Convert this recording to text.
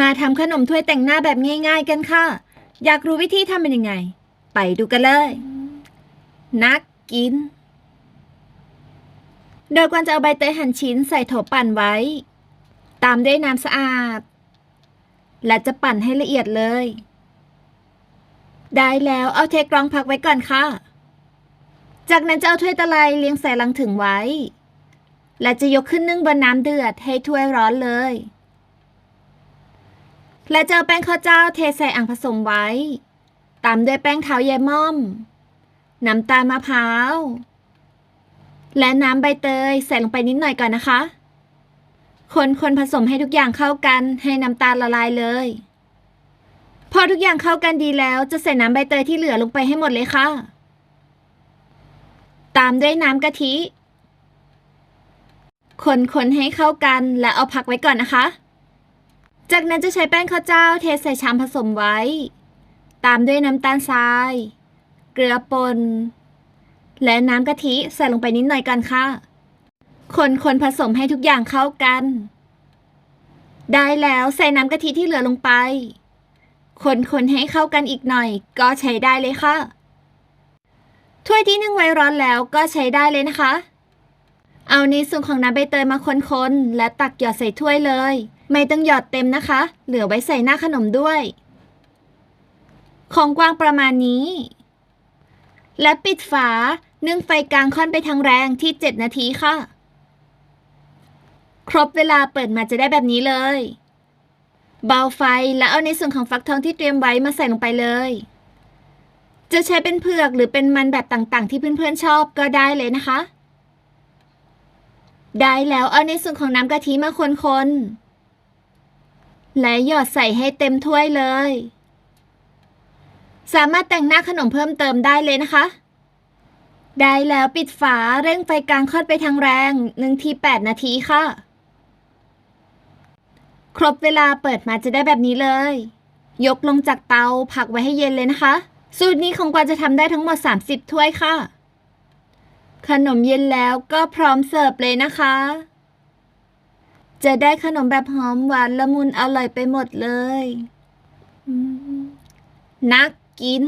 มาทำขนมถ้วยแต่งหน้าแบบง่าย ๆกันค่ะ อยากรู้วิธีทำเป็นยังไง ไปดูกันเลย นักกิน โดยควรจะเอาใบเตยหั่นชิ้นใส่โถปั่นไว้ ตามด้วยน้ำสะอาด และจะปั่นให้ละเอียดเลย ได้แล้วเอาเทกรองพักไว้ก่อนค่ะ จากนั้นจะเอาถ้วยตะไลเรียงใส่ลังถึงไว้ และจะยกขึ้นนึ่งบนน้ำเดือดให้ถ้วยร้อนเลย และจอแป้งข้าวเจ้าเทใส่อ่างผสมไว้ ตามด้วยแป้งเท้าแยม่อม น้ำตาลมะพร้าว และน้ำใบเตยใส่ลงไปนิดหน่อยก่อนนะคะ คนคนผสมให้ทุกอย่างเข้ากันให้น้ำตาลละลายเลย พอทุกอย่างเข้ากันดีแล้วจะใส่น้ำใบเตยที่เหลือลงไปให้หมดเลยค่ะ ตามด้วยน้ำกะทิ คนคนให้เข้ากันและเอาพักไว้ก่อนนะคะ จากนั้นจะใช้แป้งข้าวเจ้าเทใส่ชามผสมไว้ ตามด้วยน้ำตาลทราย เกลือป่น และน้ำกะทิใส่ลงไปนิดหน่อยกันค่ะ คนคนผสมให้ทุกอย่างเข้ากัน ได้แล้วใส่น้ำกะทิที่เหลือลงไป คนคนให้เข้ากันอีกหน่อย ก็ใช้ได้เลยค่ะ ถ้วยที่นึ่งไว้ร้อนแล้วก็ใช้ได้เลยนะคะ เอาในส่วนของน้ำใบเตยมาคนๆ และตักหยอดใส่ถ้วยเลย ไม่ต้องหยอดเต็มนะคะ เหลือไว้ใส่หน้าขนมด้วย ของกว้างประมาณนี้ และปิดฝา นึ่งไฟกลางค่อนไปทางแรงที่ 7 นาทีค่ะ ครบเวลาเปิดมาจะได้แบบนี้เลย เบาไฟแล้วเอาในส่วนของฟักทองที่เตรียมไว้มาใส่ลงไปเลย จะใช้เป็นเผือกหรือเป็นมันแบบต่างๆ ที่เพื่อนๆชอบก็ได้เลยนะคะ ได้แล้วเอาในส่วนของน้ำกะทิมาคนๆ และหยอดใส่ให้เต็มถ้วยเลย สามารถแต่งหน้าขนมเพิ่มเติมได้เลยนะคะ ได้แล้วปิดฝาเร่งไฟกลางค่อนไปทางแรงหนึ่งที8นาทีค่ะ ครบเวลาเปิดมาจะได้แบบนี้เลย ยกลงจากเตาพักไว้ให้เย็นเลยนะคะ สูตรนี้ของกวางจะทำได้ทั้งหมด 30 ถ้วยค่ะ ขนมเย็นแล้วก็พร้อมเสิร์ฟเลยนะคะ จะได้ขนมแบบหอมหวานละมุนอร่อยไปหมดเลย นักกิน